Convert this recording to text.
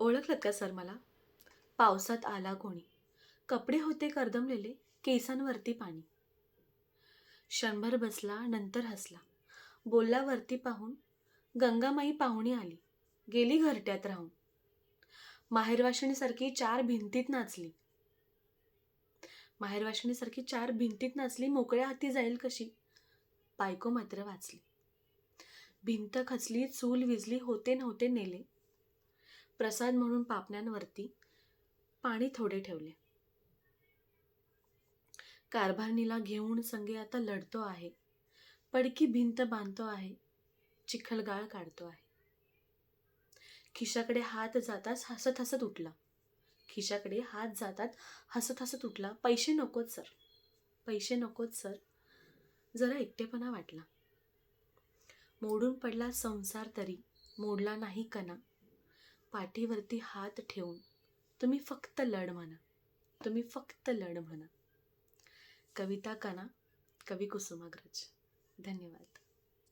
ओळखलत का सर मला? पावसात आला कोणी. कपडे होते कर्दमलेले केसांवरती पाणी. क्षणभर बसला नंतर हसला. बोलला वरती पाहून गंगामाई पाहुणी आली. गेली घरट्यात राहून. माहेरवाशिणीसारखी चार भिंतीत नाचली. माहेरवाशिणीसारखी चार भिंतीत नाचली मोकळ्या हाती जाईल कशी? बायको मात्र वाचली. भिंत खचली चूल विजली होते नव्हते नेले. प्रसाद म्हणून पापण्यांवरती पाणी थोडे ठेवले. कारभारणीला घेऊन संगे आता लढतो आहे. पडकी भिंत बांधतो आहे. चिखलगाळ काढतो आहे. खिशाकडे हात जाताच हसत हसत उठला. खिशाकडे हात जातात हसत हसत उठला. पैसे नकोत सर. पैसे नकोत सर. जरा एकटेपणा वाटला. मोडून पडला संसार तरी. मोडला नाही कणा. पाठीवरती हात ठेवून तुम्ही फक्त लढ म्हणा. तुम्ही फक्त लढ म्हणा. कविता कणा कवी कुसुमाग्रज. धन्यवाद.